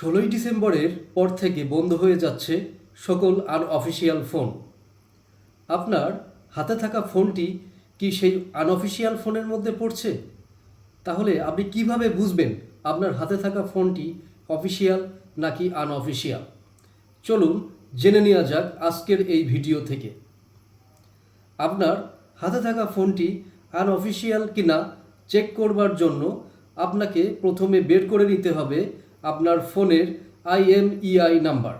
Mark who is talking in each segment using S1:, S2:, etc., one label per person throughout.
S1: ষোলোই ডিসেম্বরের পর থেকে বন্ধ হয়ে যাচ্ছে সকল আনঅফিসিয়াল ফোন আপনার হাতে থাকা ফোনটি কি সেই আনঅফিসিয়াল ফোনের মধ্যে পড়ছে? তাহলে আপনি কীভাবে বুঝবেন আপনার হাতে থাকা ফোনটি অফিসিয়াল নাকি আনঅফিসিয়াল চলুন জেনে নেওয়া যাক আজকের এই ভিডিও থেকে। আপনার হাতে থাকা ফোনটি আনঅফিসিয়াল কিনা চেক করবার জন্য আপনাকে প্রথমে বের করে নিতে হবে আপনার ফোনের আইএমইআই নাম্বার।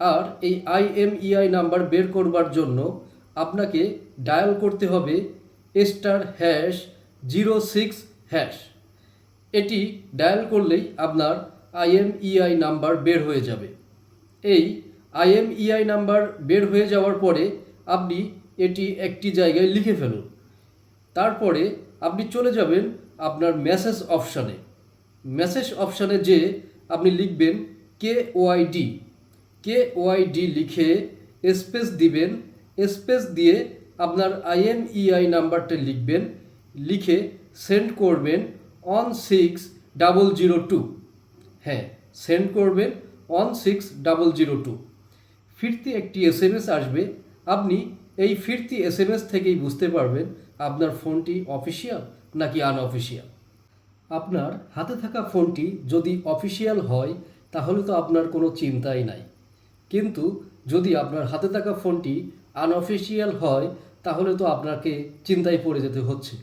S1: আর এই আইএমইআই নাম্বার বের করবার জন্য আপনাকে ডায়াল করতে হবে star hash zero six hash. এটি ডায়াল করলেই আপনার আইএমইআই নাম্বার বের হয়ে যাবে। এই আইএমইআই নাম্বার বের হয়ে যাওয়ার পরে আপনি এটি একটি জায়গায় লিখে ফেলুন। তারপরে আপনি চলে যাবেন আপনার মেসেজ অপশানে। মেসেজ অপশানে যে আপনি লিখবেন কে ওআইডি কে ওআইডি লিখে স্পেস দিবেন স্পেস দিয়ে আপনার আইএমইআই নাম্বারটা লিখবেন, লিখে সেন্ড করবেন one six double zero two হ্যাঁ সেন্ড করবেন one six double zero two ফিরতি একটি এস এম এস আসবে, আপনি এই ফিরতি এস এম এস থেকেই বুঝতে পারবেন আপনার ফোনটি অফিসিয়াল নাকি আনঅফিসিয়াল আপনার হাতে থাকা ফোনটি যদি অফিসিয়াল হয়, তাহলে তো আপনার কোনো চিন্তাই নাই। কিন্তু যদি আপনার হাতে থাকা ফোনটি আনঅফিসিয়াল হয়, তাহলে তো আপনাকে চিন্তায় পড়ে যেতে হচ্ছে।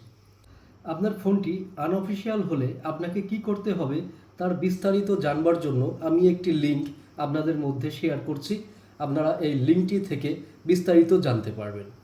S1: আপনার ফোনটি আনঅফিসিয়াল হলে আপনাকে কি করতে হবে, তার বিস্তারিত জানবার জন্য আমি একটি লিংক আপনাদের মধ্যে শেয়ার করছি। আপনারা এই লিঙ্কটি থেকে বিস্তারিত জানতে পারবেন।